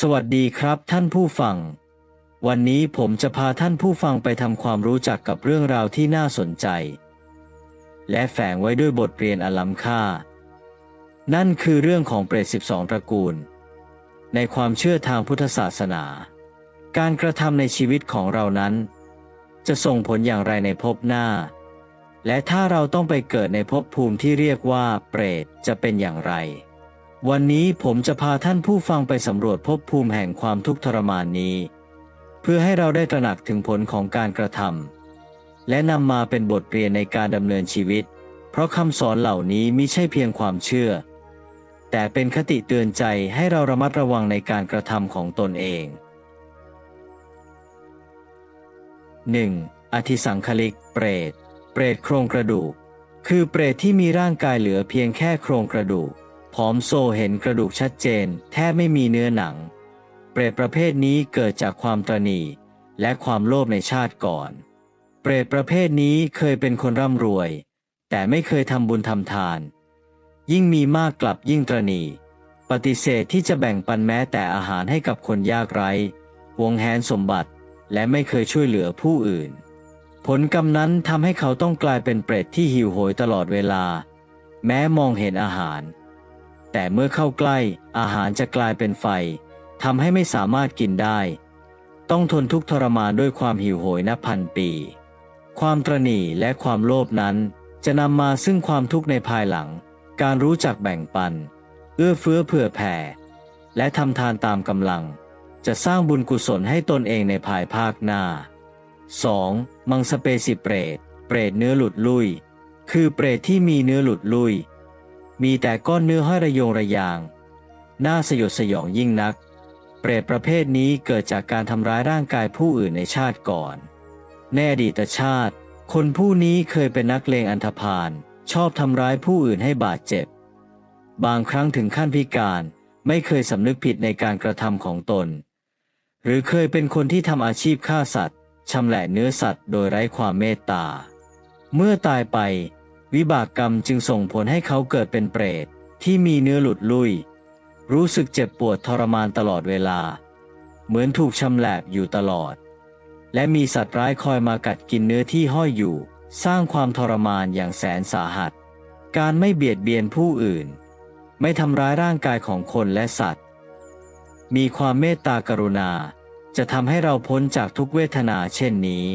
สวัสดีครับท่านผู้ฟัง วันนี้ผมจะพาท่านผู้ฟังไปทำความรู้จักกับเรื่องราวที่น่าสนใจ และแฝงไว้ด้วยบทเรียนอล้ำค่า นั่นคือเรื่องของเปรต 12 ตระกูล ในความเชื่อทางพุทธศาสนา การกระทำในชีวิตของเรานั้น จะส่งผลอย่างไรในภพหน้า และถ้าเราต้องไปเกิดในภพภูมิที่เรียกว่า เปรตจะเป็นอย่างไร วันนี้ผมจะพาท่านผู้ฟังไปสำรวจภพภูมิแห่งความทุกข์ทรมานนี้ เพื่อให้เราได้ตระหนักถึงผลของการกระทำและนำมาเป็นบทเรียนในการดำเนินชีวิต เพราะคำสอนเหล่านี้มิใช่เพียงความเชื่อ แต่เป็นคติเตือนใจให้เราระมัดระวังในการกระทำของตนเอง 1. อธิสังคลิก เปรต เปรตโครงกระดูก คือเปรตที่มีร่างกายเหลือเพียงแค่โครงกระดูก ผอมโซเห็นกระดูกชัดเจน แทบไม่มีเนื้อหนัง เปรตประเภทนี้เกิดจากความตระหนี่และความโลภในชาติก่อน เปรตประเภทนี้เคยเป็นคนร่ำรวย แต่ไม่เคยทำบุญทำทาน ยิ่งมีมากกลับยิ่งตระหนี่ปฏิเสธที่จะแบ่งปันแม้แต่อาหารให้กับคนยากไร้หวงแหนสมบัติและไม่เคยช่วยเหลือผู้อื่น ผลกรรมนั้นทำให้เขาต้องกลายเป็นเปรตที่หิวโหยตลอดเวลา แม้มองเห็นอาหาร แต่เมื่อเข้าใกล้อาหารจะกลายเป็นไฟทำให้ไม่สามารถกินได้ ต้องทนทุกทรมานด้วยความหิวโหยนับพันปี ความตระหนี่และความโลภนั้น จะนำมาซึ่งความทุกข์ในภายหลัง การรู้จักแบ่งปัน เอื้อเฟื้อเผื่อแผ่ และทำทานตามกำลัง จะสร้างบุญกุศลให้ตนเองในภายภาคหน้า 2. มังสเปซิเปรต เปรตเนื้อหลุดลุย คือเปรตที่มีเนื้อหลุดลุย มีแต่ก้อนเนื้อห้อยระยงระยาง น่าสยดสยองยิ่งนัก เปรตประเภทนี้เกิดจากการทำร้ายร่างกายผู้อื่นในชาติก่อนในอดีตชาติ คนผู้นี้เคยเป็นนักเลงอันธพาล ชอบทำร้ายผู้อื่นให้บาดเจ็บ บางครั้งถึงขั้นพิการไม่เคยสำนึกผิดในการกระทำของตน หรือเคยเป็นคนที่ทำอาชีพฆ่าสัตว์ชำแหละเนื้อสัตว์โดยไร้ความเมตตา เมื่อตายไป วิบากกรรมจึงส่งผลให้เขาเกิดเป็นเปรต ที่มีเนื้อหลุดลุย รู้สึกเจ็บปวดทรมานตลอดเวลา เหมือนถูกชำแหละอยู่ตลอด และมีสัตว์ร้ายคอยมากัดกินเนื้อที่ห้อยอยู่ สร้างความทรมานอย่างแสนสาหัส การไม่เบียดเบียนผู้อื่น ไม่ทำร้ายร่างกายของคนและสัตว์ มีความเมตตากรุณาจะทำให้เราพ้นจากทุกเวทนาเช่นนี้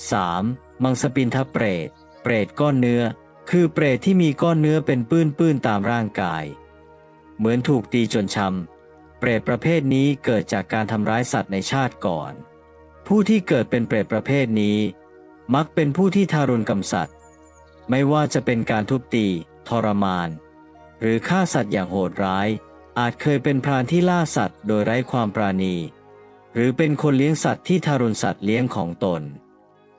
3. มังสปินทเปรต เปรตก้อนเนื้อ คือเปรตที่มีก้อนเนื้อเป็นปื้นๆตามร่างกาย เหมือนถูกตีจนช้ำเปรตประเภทนี้เกิดจากการทำร้ายสัตว์ในชาติก่อน ผู้ที่เกิดเป็นเปรตประเภทนี้ มักเป็นผู้ที่ทารุณกำสัตว์ ไม่ว่าจะเป็นการทุบตี ทรมาน หรือฆ่าสัตว์อย่างโหดร้าย อาจเคยเป็นพรานที่ล่าสัตว์โดยไร้ความปราณี หรือเป็นคนเลี้ยงสัตว์ที่ทารุณสัตว์เลี้ยงของตน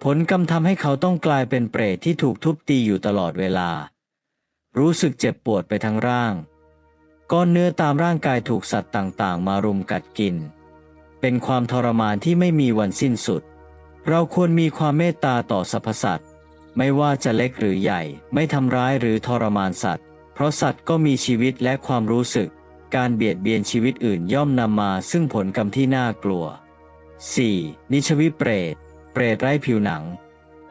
ผลกรรมทำให้เขาต้องกลายเป็นเปรตที่ถูกทุบตีอยู่ตลอดเวลา รู้สึกเจ็บปวดไปทั้งร่าง ก้อนเนื้อตามร่างกายถูกสัตว์ต่างๆ มารุมกัดกิน เป็นความทรมานที่ไม่มีวันสิ้นสุด เราควรมีความเมตตาต่อสรรพสัตว์ ไม่ว่าจะเล็กหรือใหญ่ ไม่ทำร้ายหรือทรมานสัตว์ เพราะสัตว์ก็มีชีวิตและความรู้สึก การเบียดเบียนชีวิตอื่นย่อมนำมาซึ่งผลกรรมที่น่ากลัว 4. นิชวิเปรต เปรตไร้ผิวหนัง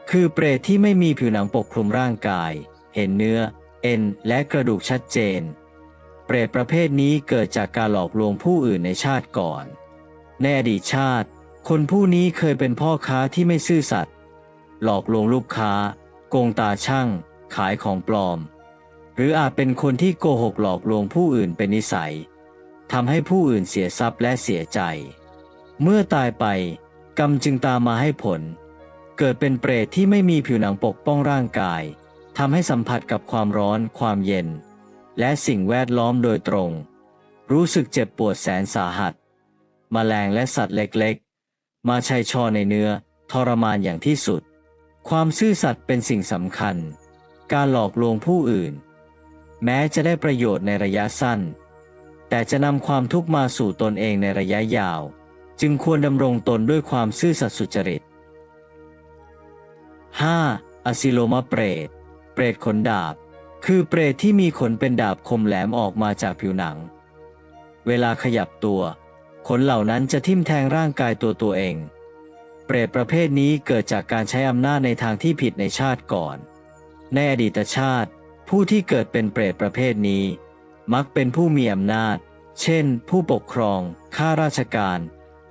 คือเปรตที่ไม่มีผิวหนังปกคลุมร่างกาย เห็นเนื้อ เอ็น และกระดูกชัดเจน เปรตประเภทนี้เกิดจากการหลอกลวงผู้อื่นในชาติก่อน ในอดีตชาติ คนผู้นี้เคยเป็นพ่อค้าที่ไม่ซื่อสัตย์หลอกลวงลูกค้า โกงตาช่าง ขายของปลอม หรืออาจเป็นคนที่โกหกหลอกลวงผู้อื่นเป็นนิสัยทำให้ผู้อื่นเสียทรัพย์และเสียใจ เมื่อตายไป กรรมจึงตามมาให้ผล เกิดเป็นเปรตที่ไม่มีผิวหนังปกป้องร่างกายทำให้สัมผัสกับความร้อน ความเย็น และสิ่งแวดล้อมโดยตรง รู้สึกเจ็บปวดแสนสาหัสมแมลงและสัตว์เล็กๆ มาชัยชอในเนื้อ ทรมานอย่างที่สุด ความซื่อสัตย์เป็นสิ่งสำคัญ การหลอกลวงผู้อื่น แม้จะได้ประโยชน์ในระยะสั้น แต่จะนำความทุกข์มาสู่ตนเองในระยะยาว จึงควรดำรงตนด้วยความซื่อสัตย์สุจริต 5. อสิโลมาเปรต เปรตขนดาบ คือเปรตที่มีขนเป็นดาบคมแหลมออกมาจากผิวหนัง เวลาขยับตัว ขนเหล่านั้นจะทิ่มแทงร่างกายตัวตัวเอง เปรตประเภทนี้เกิดจากการใช้อำนาจในทางที่ผิดในชาติก่อน ในอดีตชาติ ผู้ที่เกิดเป็นเปรตประเภทนี้ มักเป็นผู้มีอำนาจ เช่น ผู้ปกครอง ข้าราชการ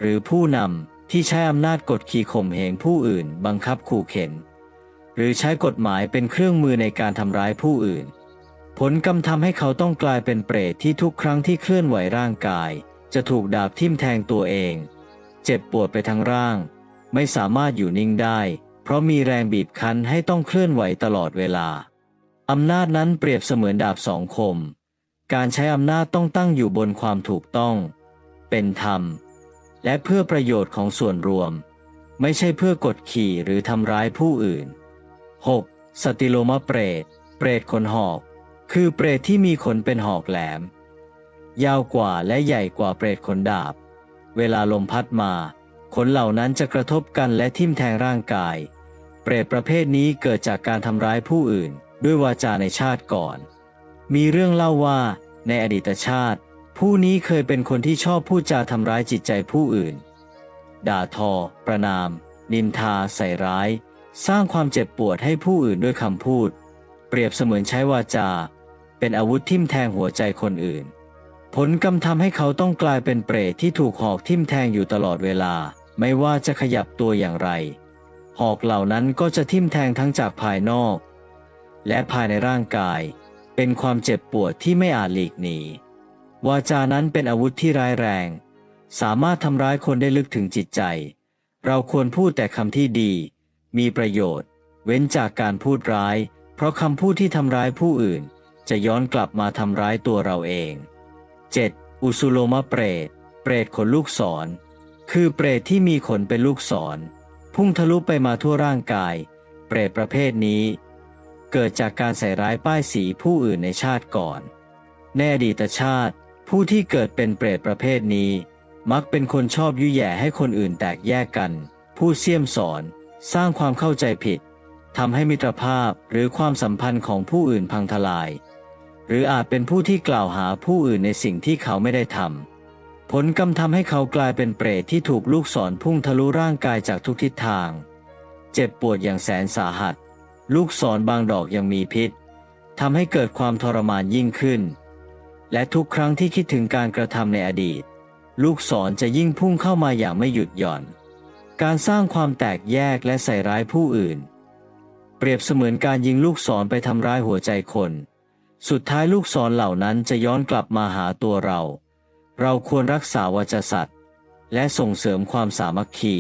หรือผู้นำที่ใช้อำนาจกดขี่ข่มเหงผู้อื่น บังคับขู่เข็น หรือใช้กฎหมายเป็นเครื่องมือในการทำร้ายผู้อื่น ผลกรรมทำให้เขาต้องกลายเป็นเปรตที่ทุกครั้งที่เคลื่อนไหวร่างกาย จะถูกดาบทิ่มแทงตัวเอง เจ็บปวดไปทั้งร่าง ไม่สามารถอยู่นิ่งได้ เพราะมีแรงบีบคั้นให้ต้องเคลื่อนไหวตลอดเวลาอำนาจนั้นเปรียบเสมือนดาบสองคม การใช้อำนาจต้องตั้งอยู่บนความถูกต้อง เป็นธรรม และเพื่อประโยชน์ของส่วนรวม ไม่ใช่เพื่อกดขี่หรือทำร้ายผู้อื่น 6. สติโลมาเปรต เปรตขนหอก คือเปรตที่มีขนเป็นหอกแหลม ยาวกว่าและใหญ่กว่าเปรตขนดาบ เวลาลมพัดมาขนเหล่านั้นจะกระทบกันและทิ่มแทงร่างกาย เปรตประเภทนี้เกิดจากการทำร้ายผู้อื่น ด้วยวาจาในชาติก่อน มีเรื่องเล่าว่าในอดีตชาติ ผู้นี้เคยเป็นคนที่ชอบพูดจาทำร้ายจิตใจผู้อื่น ด่าทอ ประนาม นินทา ใส่ร้าย สร้างความเจ็บปวดให้ผู้อื่นด้วยคำพูด เปรียบเสมือนใช้วาจา เป็นอาวุธทิ่มแทงหัวใจคนอื่น ผลกรรมทำให้เขาต้องกลายเป็นเปรตที่ถูกหอกทิ่มแทงอยู่ตลอดเวลา ไม่ว่าจะขยับตัวอย่างไร หอกเหล่านั้นก็จะทิ่มแทงทั้งจากภายนอก และภายในร่างกาย เป็นความเจ็บปวดที่ไม่อาจหลีกหนี วาจานั้นเป็นอาวุธที่ร้ายแรง สามารถทำร้ายคนได้ลึกถึงจิตใจ เราควรพูดแต่คำที่ดี มีประโยชน์ เว้นจากการพูดร้าย เพราะคำพูดที่ทำร้ายผู้อื่น จะย้อนกลับมาทำร้ายตัวเราเอง 7. อุสุโลมะเปรต เปรตขนลูกศร คือเปรตที่มีขนเป็นลูกศร พุ่งทะลุไปมาทั่วร่างกาย เปรตประเภทนี้ เกิดจากการใส่ร้ายป้ายสีผู้อื่นในชาติก่อน ในอดีตชาติ ผู้ที่เกิดเป็นเปรตประเภทนี้ มักเป็นคนชอบยุแย่ให้คนอื่นแตกแยกกัน ผู้เสี่ยมสอน สร้างความเข้าใจผิดทำให้มิตรภาพหรือความสัมพันธ์ของผู้อื่นพังทลาย หรืออาจเป็นผู้ที่กล่าวหาผู้อื่นในสิ่งที่เขาไม่ได้ทำผลกรรมทำให้เขากลายเป็นเปรตที่ถูกลูกศรพุ่งทะลุร่างกายจากทุกทิศทาง เจ็บปวดอย่างแสนสาหัส ลูกศรบางดอกยังมีพิษทำให้เกิดความทรมานยิ่งขึ้น และทุกครั้งที่คิดถึงการกระทำในอดีต ลูกศรจะยิ่งพุ่งเข้ามาอย่างไม่หยุดหย่อน การสร้างความแตกแยกและใส่ร้ายผู้อื่น เปรียบเสมือนการยิงลูกศรไปทำร้ายหัวใจคน สุดท้ายลูกศรเหล่านั้นจะย้อนกลับมาหาตัวเรา เราควรรักษาวจสัตว์ และส่งเสริมความสามัคคี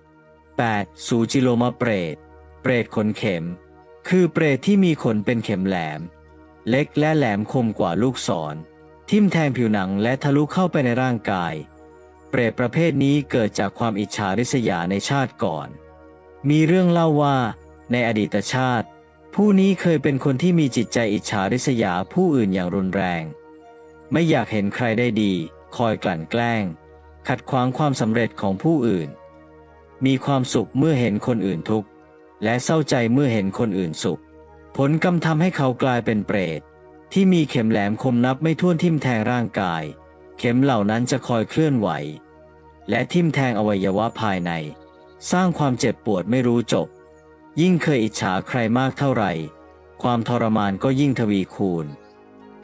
8. สูจิโลมาเปรต เปรตขนเข็ม คือเปรตที่มีขนเป็นเข็มแหลม เล็กและแหลมคมกว่าลูกศร ทิ่มแทงผิวหนังและทะลุเข้าไปในร่างกาย เปรตประเภทนี้เกิดจากความอิจฉาริษยาในชาติก่อน มีเรื่องเล่าว่า ในอดีตชาติ ผู้นี้เคยเป็นคนที่มีจิตใจอิจฉาริษยาผู้อื่นอย่างรุนแรง ไม่อยากเห็นใครได้ดี คอยกลั่นแกล้ง ขัดขวางความสำเร็จของผู้อื่น มีความสุขเมื่อเห็นคนอื่นทุกข์และเศร้าใจเมื่อเห็นคนอื่นสุข ผลกรรมทำให้เขากลายเป็นเปรต ที่มีเข็มแหลมคมนับไม่ถ้วนทิ่มแทงร่างกาย เข็มเหล่านั้นจะคอยเคลื่อนไหว และทิ่มแทงอวัยวะภายใน สร้างความเจ็บปวดไม่รู้จบ ยิ่งเคยอิจฉาใครมากเท่าไหร่ ความทรมานก็ยิ่งทวีคูณ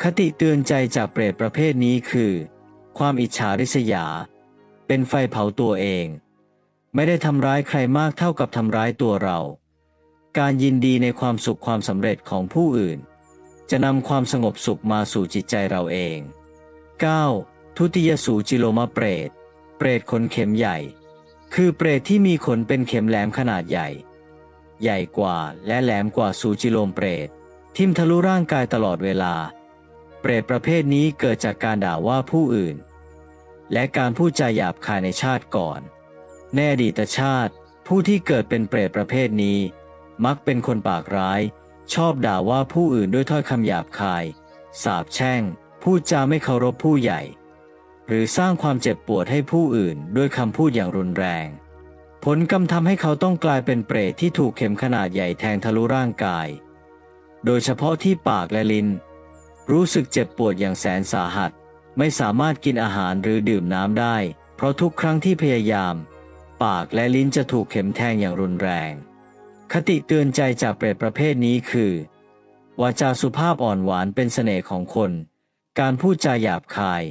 คติเตือนใจจากเปรตประเภทนี้คือ ความอิจฉาริษยา เป็นไฟเผาตัวเอง ไม่ได้ทำร้ายใครมากเท่ากับทำร้ายตัวเรา การยินดีในความสุขความสำเร็จของผู้อื่น จะนำความสงบสุขมาสู่จิตใจเราเอง 9. ทุติยสูจิโลมาเปรต เปรตขนเข็มใหญ่ คือเปรตที่มีขนเป็นเข็มแหลมขนาดใหญ่ ใหญ่กว่าและแหลมกว่าสูจิโลมเปรต ทิ่มทะลุร่างกายตลอดเวลา เปรตประเภทนี้เกิดจากการด่าว่าผู้อื่น และการพูดจาหยาบคายในชาติก่อนในอดีตชาติ ผู้ที่เกิดเป็นเปรตประเภทนี้ มักเป็นคนปากร้าย ชอบด่าว่าผู้อื่นด้วยถ้อยคำหยาบคาย สาบแช่ง พูดจาไม่เคารพผู้ใหญ่ หรือสร้างความเจ็บปวดให้ผู้อื่นด้วยคำพูดอย่างรุนแรง ผลกรรมทำให้เขาต้องกลายเป็นเปรตที่ถูกเข็มขนาดใหญ่แทงทะลุร่างกาย โดยเฉพาะที่ปากและลิ้น รู้สึกเจ็บปวดอย่างแสนสาหัส ไม่สามารถกินอาหารหรือดื่มน้ำได้ เพราะทุกครั้งที่พยายาม ปากและลิ้นจะถูกเข็มแทงอย่างรุนแรง คติเตือนใจจากเปรตประเภทนี้คือ วาจาสุภาพอ่อนหวานเป็นเสน่ห์ของคน การพูดจาหยาบคาย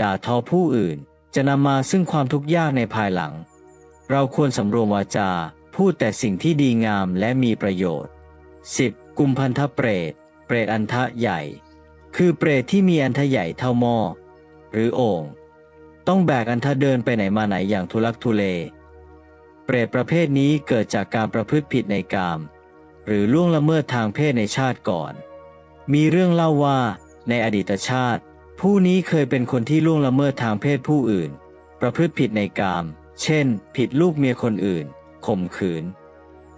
ด่าทอผู้อื่นจะนำมาซึ่งความทุกข์ยากในภายหลัง เราควรสำรวมวาจาพูดแต่สิ่งที่ดีงามและมีประโยชน์ 10. กุมพันธเปรต เปรตอันทะใหญ่ คือเปรตที่มีอันทะใหญ่เท่าหม้อหรือโอ่งต้องแบกอันทะเดินไปไหนมาไหนอย่างทุลักทุเล เปรตประเภทนี้เกิดจากการประพฤติผิดในกาม หรือล่วงละเมิดทางเพศในชาติก่อน มีเรื่องเล่าว่า ในอดีตชาติ ผู้นี้เคยเป็นคนที่ล่วงละเมิดทางเพศผู้อื่น ประพฤติผิดในกาม เช่น ผิดลูกเมียคนอื่นข่มขืน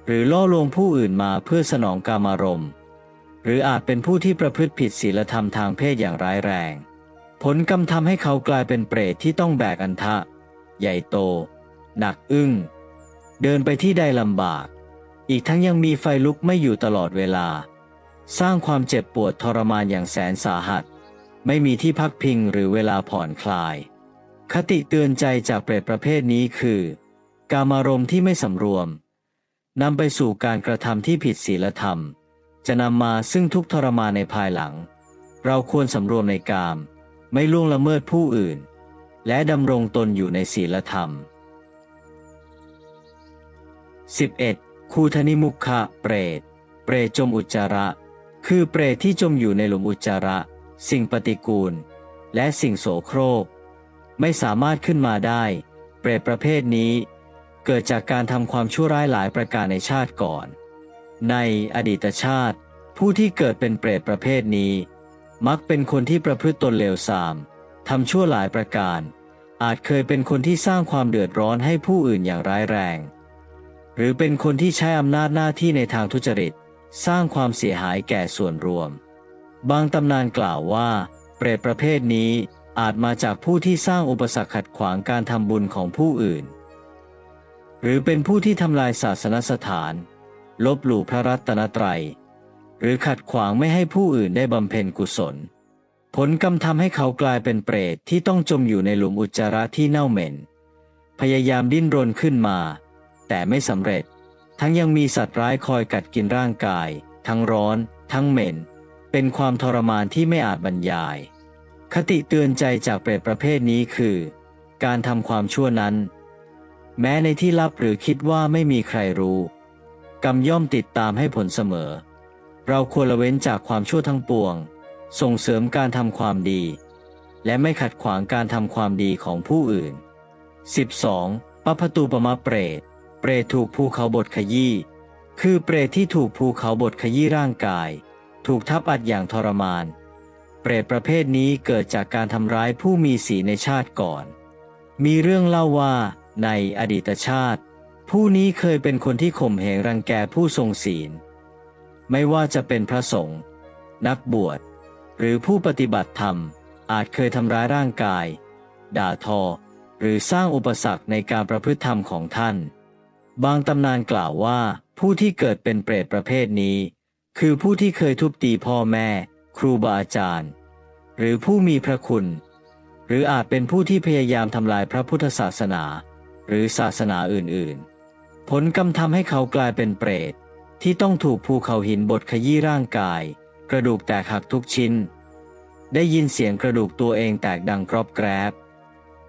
หรือล่อลวงผู้อื่นมาเพื่อสนองกามารมณ์ หรืออาจเป็นผู้ที่ประพฤติผิดศีลธรรมทางเพศอย่างร้ายแรง ผลกรรมทำให้เขากลายเป็นเปรตที่ต้องแบกอันทะ ใหญ่โต หนักอึ้ง เดินไปที่ใดลำบาก อีกทั้งยังมีไฟลุกไม่อยู่ตลอดเวลา สร้างความเจ็บปวดทรมานอย่างแสนสาหัส ไม่มีที่พักพิงหรือเวลาผ่อนคลาย คติเตือนใจจากเปรตประเภทนี้คือ กามารมณ์ที่ไม่สำรวมนำไปสู่การกระทำที่ผิดศีลธรรม จะนำมาซึ่งทุกทรมานในภายหลัง เราควรสำรวมในกาม ไม่ล่วงละเมิดผู้อื่น และดำรงตนอยู่ในศีลธรรม 11. คูธนิมุขะเปรต เปรตจมอุจจาระ คือเปรตที่จมอยู่ในหลุมอุจจาระ สิ่งปฏิกูล และสิ่งโสโครก ไม่สามารถขึ้นมาได้ เปรตประเภทนี้ เกิดจากการทำความชั่วร้ายหลายประการในชาติก่อน ในอดีตชาติ ผู้ที่เกิดเป็นเปรตประเภทนี้ มักเป็นคนที่ประพฤติตนเลวทรามทำชั่วหลายประการ อาจเคยเป็นคนที่สร้างความเดือดร้อนให้ผู้อื่นอย่างร้ายแรง หรือเป็นคนที่ใช้อำนาจหน้าที่ในทางทุจริต สร้างความเสียหายแก่ส่วนรวม บางตำนานกล่าวว่า เปรตประเภทนี้อาจมาจากผู้ที่สร้างอุปสรรคขัดขวางการทำบุญของผู้อื่น หรือเป็นผู้ที่ทำลายศาสนสถาน ลบหลู่พระรัตนตรัย หรือขัดขวางไม่ให้ผู้อื่นได้บำเพ็ญกุศล ผลกรรมทำให้เขากลายเป็นเปรตที่ต้องจมอยู่ในหลุมอุจจาระที่เน่าเหม็น พยายามดิ้นรนขึ้นมา แต่ไม่สำเร็จ ทั้งยังมีสัตว์ร้ายคอยกัดกินร่างกาย ทั้งร้อน ทั้งเหม็น เป็นความทรมานที่ไม่อาจบรรยาย คติเตือนใจจากเปรตประเภทนี้คือ การทำความชั่วนั้น แม้ในที่ลับหรือคิดว่าไม่มีใครรู้ กรรมย่อมติดตามให้ผลเสมอ เราควรละเว้นจากความชั่วทั้งปวง ส่งเสริมการทำความดี และไม่ขัดขวางการทำความดีของผู้อื่น 12. ปปตูปมะเปรต รตถูกภูเขาบดขยี้ คือเปรตที่ถูกภูเขาบดขยี้ร่างกาย ถูกทับอัดอย่างทรมาน เปรตประเภทนี้เกิดจากการทำร้ายผู้มีสีลในชาติก่อน มีเรื่องเล่าว่าในอดีตชาติ ผู้นี้เคยเป็นคนที่ข่มเหงรังแกผู้ทรงศีล ไม่ว่าจะเป็นพระสงฆ์นักบวช หรือผู้ปฏิบัติธรรมอาจเคยทำร้ายร่างกาย ด่าทอ หรือสร้างอุปสรรคในการประพฤติธรรมของท่าน บางตำนานกล่าวว่าผู้ที่เกิดเป็นเปรตประเภทนี้ คือผู้ที่เคยทุบตีพ่อแม่ ครูบาอาจารย์ หรือผู้มีพระคุณ หรืออาจเป็นผู้ที่พยายามทำลายพระพุทธศาสนา หรือศาสนาอื่นๆ ผลกรรมทำให้เขากลายเป็นเปรต ที่ต้องถูกภูเขาหินบดขยี้ร่างกาย กระดูกแตกหักทุกชิ้น ได้ยินเสียงกระดูกตัวเองแตกดังกรอบแกรบ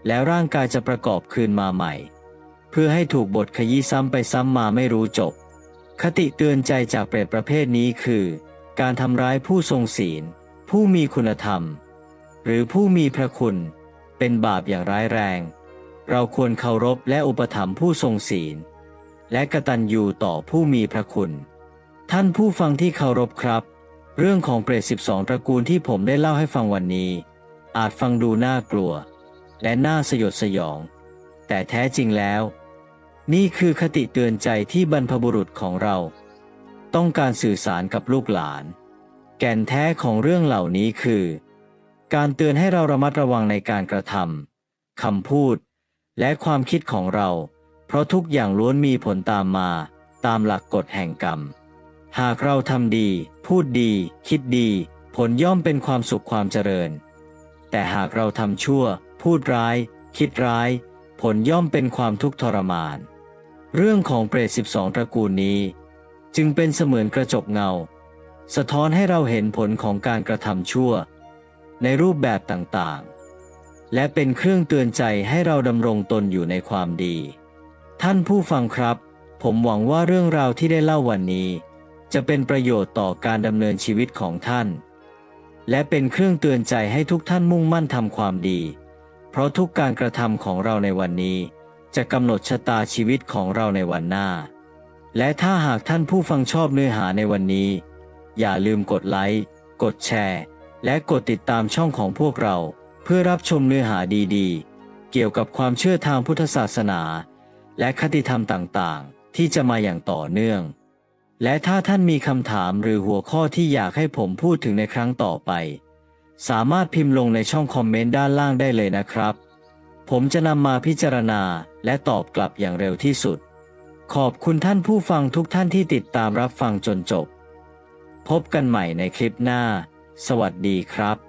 แล้วร่างกายจะประกอบคืนมาใหม่ เพื่อให้ถูกบทขยี้ซ้ำไปซ้ำมาไม่รู้จบ คติเตือนใจจากเปรตประเภทนี้คือ การทำร้ายผู้ทรงศีล ผู้มีคุณธรรม หรือผู้มีพระคุณ เป็นบาปอย่างร้ายแรง เราควรเคารพและอุปถัมภ์ผู้ทรงศีล และกตัญญูต่อผู้มีพระคุณ ท่านผู้ฟังที่เคารพครับ เรื่องของเปรต12 ตระกูลที่ผมได้เล่าให้ฟังวันนี้ อาจฟังดูน่ากลัว และน่าสยดสยอง แต่แท้จริงแล้ว นี่คือคติเตือนใจที่บรรพบุรุษของเรา ต้องการสื่อสารกับลูกหลาน แก่นแท้ของเรื่องเหล่านี้คือ การเตือนให้เราระมัดระวังในการกระทำคำพูด และความคิดของเรา เพราะทุกอย่างล้วนมีผลตามมา ตามหลักกฎแห่งกรรม หากเราทำดี พูดดี คิดดี ผลย่อมเป็นความสุขความเจริญ แต่หากเราทำชั่ว พูดร้าย คิดร้าย ผลย่อมเป็นความทุกข์ทรมาน เรื่องของเปรต12ตระกูลนี้ จึงเป็นเสมือนกระจกเงา สะท้อนให้เราเห็นผลของการกระทำชั่ว ในรูปแบบต่างๆ และเป็นเครื่องเตือนใจให้เราดำรงตนอยู่ในความดี ท่านผู้ฟังครับ ผมหวังว่าเรื่องราวที่ได้เล่าวันนี้ จะเป็นประโยชน์ต่อการดำเนินชีวิตของท่าน และเป็นเครื่องเตือนใจให้ทุกท่านมุ่งมั่นทำความดี ราะทุกการกระทำของเราในวันนี้ จะกำหนดชะตาชีวิตของเราในวันหน้า และถ้าหากท่านผู้ฟังชอบเนื้อหาในวันนี้ อย่าลืมกดไลค์กดแชร์ และกดติดตามช่องของพวกเรา เพื่อรับชมเนื้อหาดีๆ เกี่ยวกับความเชื่อทางพุทธศาสนา และคติธรรมต่างๆ ที่จะมาอย่างต่อเนื่อง และถ้าท่านมีคำถามหรือหัวข้อที่อยากให้ผมพูดถึงในครั้งต่อไป สามารถพิมพ์ลงในช่องคอมเมนต์ด้านล่างได้เลยนะครับ ผมจะนำมาพิจารณาและตอบกลับอย่างเร็วที่สุด ขอบคุณท่านผู้ฟังทุกท่านที่ติดตามรับฟังจนจบ พบกันใหม่ในคลิปหน้า สวัสดีครับ